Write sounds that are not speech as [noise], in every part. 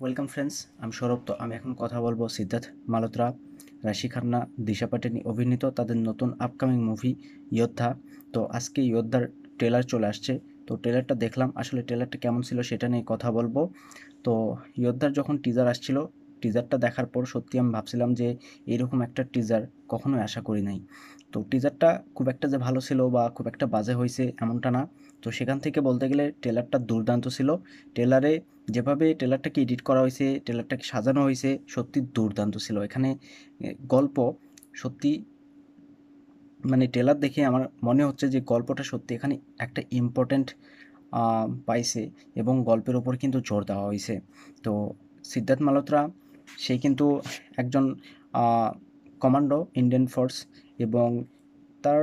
Welcome friends আমি সৌরভ তো আমি এখন কথা বলব সিদ্ধার্থ মালোত্রা, রাশি খান্না, দিশা পাটেনি অভিনীত তাদের নতুন আপকামিং মুভি যোদ্ধা তো আজকে যোদ্ধার ট্রেলার চলে আসছে। তো ট্রেলারটা দেখলাম। আসলে ট্রেলারটা কেমন ছিল সেটা নিয়ে কথা বলব। তো যোদ্ধার যখন টিজার আসছিল টিজারটা দেখার পর সত্যি আমি ভাবছিলাম যে এরকম একটা টিজার কখনোই আশা করি নাই। তো টিজারটা খুব একটা যে ভালো ছিল বা খুব একটা বাজে হয়েছে এমনটা না। তো সেখান থেকে বলতে গেলে ট্রেলারটা দুর্দান্ত ছিল। ট্রেলারে যেভাবে ট্রেলারটাকে এডিট করা হয়েছে ট্রেলারটাকে সাজানো হয়েছে, সত্যি দুর্দান্ত ছিল। এখানে গল্প সত্যি মানে ট্রেলার দেখে আমার মনে হচ্ছে যে গল্পটা সত্যি এখানে একটা ইম্পর্ট্যান্ট পাইছে এবং গল্পের ওপর কিন্তু জোর দেওয়া হয়েছে। তো সিদ্ধার্থ মালহোত্রা সে কিন্তু একজন কমান্ডো, ইন্ডিয়ান ফোর্স এবং তার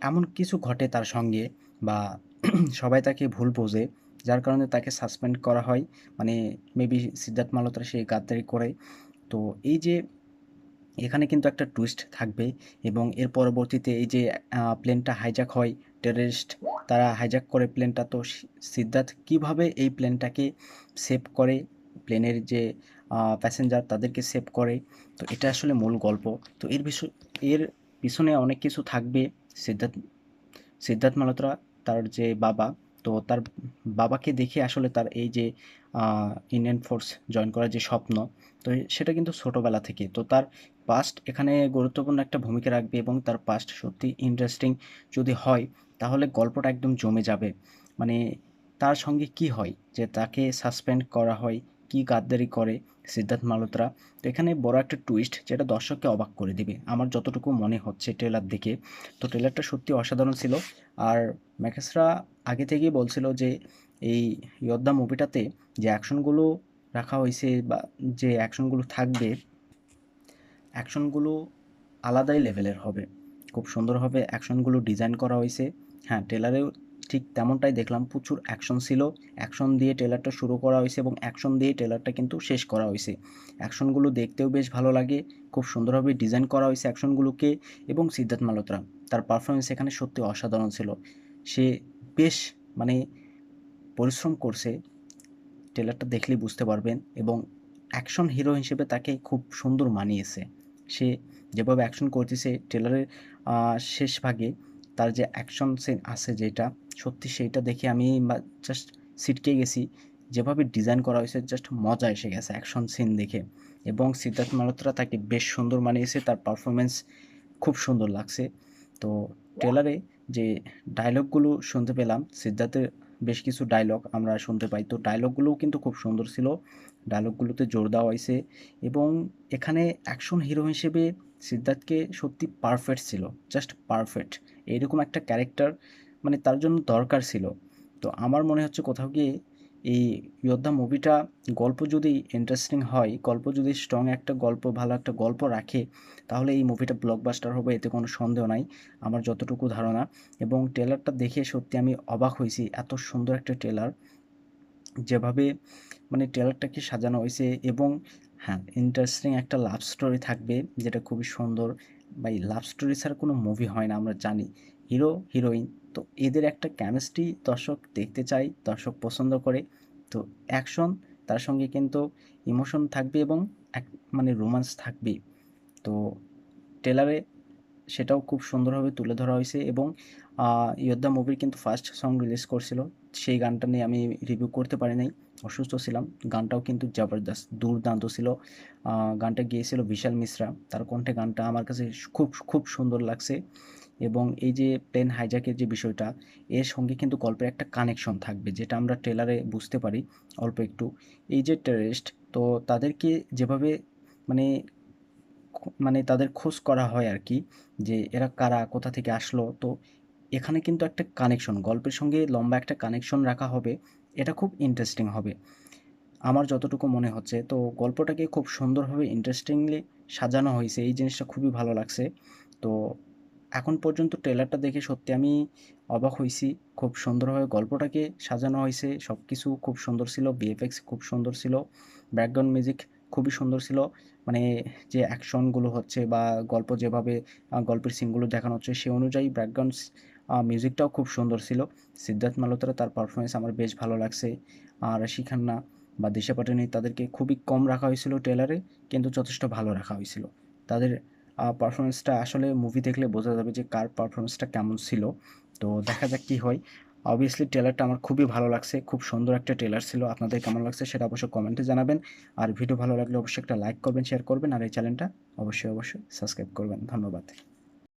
এমন কিছু ঘটে তার সঙ্গে বা [clears throat] সবাই তাকে ভুল বোঝে, যার কারণে তাকে সাসপেন্ড করা হয়। মানে মেবি সিদ্ধার্থ মালহোত্রা সেই গাদ্দারি করে। তো এই যে এখানে কিন্তু একটা টুইস্ট থাকবে এবং এর পরবর্তীতে এই যে প্লেনটা হাইজ্যাক হয় টেররিস্ট তারা হাইজ্যাক করে প্লেনটা তো সিদ্ধার্থ কীভাবে এই প্লেনটাকে সেভ করে? প্লেনের যে প্যাসেঞ্জার তাদেরকে সেভ করে। তো এটা আসলে মূল গল্প। তো এর বিষয়, এর পিছনে অনেক কিছু থাকবে। সিদ্ধার্থ সিদ্ধার্থ মালহোত্রা তার যে বাবা, তো তার বাবাকে দেখে আসলে তার এই যে ইন্ডিয়ান ফোর্স জয়েন করার যে স্বপ্ন, তো সেটা কিন্তু ছোটোবেলা থেকে। তো তার পাস্ট এখানে গুরুত্বপূর্ণ একটা ভূমিকা রাখবে এবং তার পাস্ট সত্যি ইন্টারেস্টিং যদি হয়, তাহলে গল্পটা একদম জমে যাবে। মানে তার সঙ্গে কি হয়? যে তাকে সাসপেন্ড করা হয় কি গাদ্দারি করে সিদ্ধার্থ মালহোত্রা। তো এখানে বড় একটা টুইস্ট যেটা দর্শককে অবাক করে দিবে। আমার যতটুকু মনে হচ্ছে ট্রেলার দেখে, তো ট্রেলারটা সত্যি অসাধারণ ছিল। আর ম্যাকেসরা আগে থেকেই বলছিল যে, এই যোদ্ধা মুভিটাতে যে অ্যাকশনগুলো রাখা হয়েছে বা যে অ্যাকশনগুলো থাকবে অ্যাকশনগুলো আলাদাই লেভেলের হবে। খুব সুন্দরভাবে অ্যাকশনগুলো ডিজাইন করা হয়েছে। হ্যাঁ ট্রেলারেও ঠিক তেমনটাই দেখলাম, প্রচুর অ্যাকশন ছিল। অ্যাকশন দিয়ে ট্রেলারটা শুরু করা হয়েছে এবং অ্যাকশন দিয়ে ট্রেলারটা কিন্তু শেষ করা হয়েছে। অ্যাকশনগুলো দেখতেও বেশ ভালো লাগে, খুব সুন্দরভাবে ডিজাইন করা হয়েছে অ্যাকশনগুলোকে এবং সিদ্ধার্থ মালহোত্রা, তার পারফরমেন্স এখানে সত্যি অসাধারণ ছিল। সে বেশ মানে পরিশ্রম করছে ট্রেলারটা দেখলেই বুঝতে পারবেন এবং অ্যাকশন হিরো হিসেবে তাকে খুব সুন্দর মানিয়েছে। সে যেভাবে অ্যাকশন করতেছে ট্রেলারের শেষ ভাগে তার যে অ্যাকশন সিন আছে যেটা সত্যি সেইটা দেখে আমি জাস্ট সিটকে গেছি। যেভাবে ডিজাইন করা হয়েছে জাস্ট মজা এসে গেছে অ্যাকশন সিন দেখে। এবং সিদ্ধার্থ মালহোত্রা তাকে বেশ সুন্দর মানিয়েছে, তার পারফরমেন্স খুব সুন্দর লাগছে। তো ট্রেলারে যে ডায়লগগুলো শুনতে পেলাম, সিদ্ধার্থের বেশ কিছু ডায়লগ আমরা শুনতে পাই। তো ডায়লগগুলোও কিন্তু খুব সুন্দর ছিল। ডায়লগগুলোতে জোর দেওয়া হয়েছে এবং এখানে অ্যাকশন হিরো হিসেবে সিদ্ধার্থকে সত্যি পারফেক্ট ছিল জাস্ট পারফেক্ট এইরকম একটা ক্যারেক্টার মানে তার জন্য দরকার ছিল। তো আমার মনে হচ্ছে কোথাও গিয়ে এই যোদ্ধা মুভিটা গল্প যদি ইন্টারেস্টিং হয়, গল্প যদি স্ট্রং একটা গল্প, ভালো একটা গল্প রাখে, তাহলে এই মুভিটা ব্লকবাস্টার হবে, এতে কোনো সন্দেহ নাই আমার যতটুকু ধারণা। এবং ট্রেলারটা দেখে সত্যি আমি অবাক হয়েছি, এত সুন্দর একটা ট্রেলার যেভাবে মানে ট্রেলারটাকে সাজানো হয়েছে এবং হ্যাঁ ইন্টারেস্টিং একটা লাভ স্টোরি থাকবে, যেটা খুবই সুন্দর। বা এই লাভ স্টোরি ছাড়া কোনো মুভি হয় না, আমরা জানি। হিরো হিরোইন তো এদের একটা কেমিস্ট্রি দর্শক দেখতে চাই দর্শক পছন্দ করে। তো অ্যাকশন তার সঙ্গে কিন্তু ইমোশন থাকবে এবং এক মানে রোমান্স থাকবে। তো ট্রেলারে সেটাও খুব সুন্দরভাবে তুলে ধরা হয়েছে এবং যোদ্ধা মুভির কিন্তু ফার্স্ট সং রিলিজ করছিল। সেই গানটা নিয়ে আমি রিভিউ করতে পারি নাই, অসুস্থ ছিলাম। গানটাও কিন্তু জবরদস্ত, দুর্দান্ত ছিল। গানটা গিয়েছিল বিশাল মিশ্রা। তার কণ্ঠে গানটা আমার কাছে খুব খুব সুন্দর লাগছে। এবং এই যে প্লেন হাইজ্যাকের যে বিষয়টা, এর সঙ্গে কিন্তু গল্পের একটা কানেকশন থাকবে, যেটা আমরা ট্রেলারে বুঝতে পারি অল্প একটু। এই যে টেরিস্ট তো তাদেরকে যেভাবে মানে মানে তাদের খোঁজ করা হয় আর কি, যে এরা কারা, কোথা থেকে আসলো, তো এখানে কিন্তু একটা কানেকশন গল্পের সঙ্গে লম্বা একটা কানেকশন রাখা হবে, এটা খুব ইন্টারেস্টিং হবে। আমার যতটুকু মনে হচ্ছে, তো গল্পটাকে খুব সুন্দরভাবে ইন্টারেস্টিংলি সাজানো হয়েছে, এই জিনিসটা খুবই ভালো লাগছে। তো এখন পর্যন্ত ট্রেলারটা দেখে সত্যি আমি অবাক হয়েছি খুব সুন্দরভাবে গল্পটাকে সাজানো হয়েছে সব কিছু খুব সুন্দর ছিল বিএফএক্স খুব সুন্দর ছিল ব্যাকগ্রাউন্ড মিউজিক খুবই সুন্দর ছিল। মানে যে অ্যাকশনগুলো হচ্ছে বা গল্প যেভাবে গল্পের সিনগুলো দেখানো হচ্ছে, সে অনুযায়ী ব্যাকগ্রাউন্ড মিউজিকটাও খুব সুন্দর ছিল। সিদ্ধার্থ মালহোত্রা তার পারফরমেন্স আমার বেশ ভালো লাগছে। আর শিখান্না বা দিশা পাটানি তাদেরকে খুবই কম রাখা হয়েছিল ট্রেলারে কিন্তু যথেষ্ট ভালো রাখা হয়েছিল। তাদের পারফরমেন্সটা আসলে মুভি দেখলে বোঝা যাবে যে কার পারফরমেন্সটা কেমন ছিল। তো দেখা যাক কী হয়। অবভিয়াসলি ট্রেলারটা আমার খুবই ভালো লাগছে। খুব সুন্দর একটা ট্রেলার ছিল। আপনাদের কেমন লাগছে সেটা অবশ্যই কমেন্টে জানাবেন। আর ভিডিও ভালো লাগলে অবশ্যই একটা লাইক করবেন শেয়ার করবেন। আর এই চ্যানেলটা অবশ্যই অবশ্যই সাবস্ক্রাইব করবেন। ধন্যবাদ।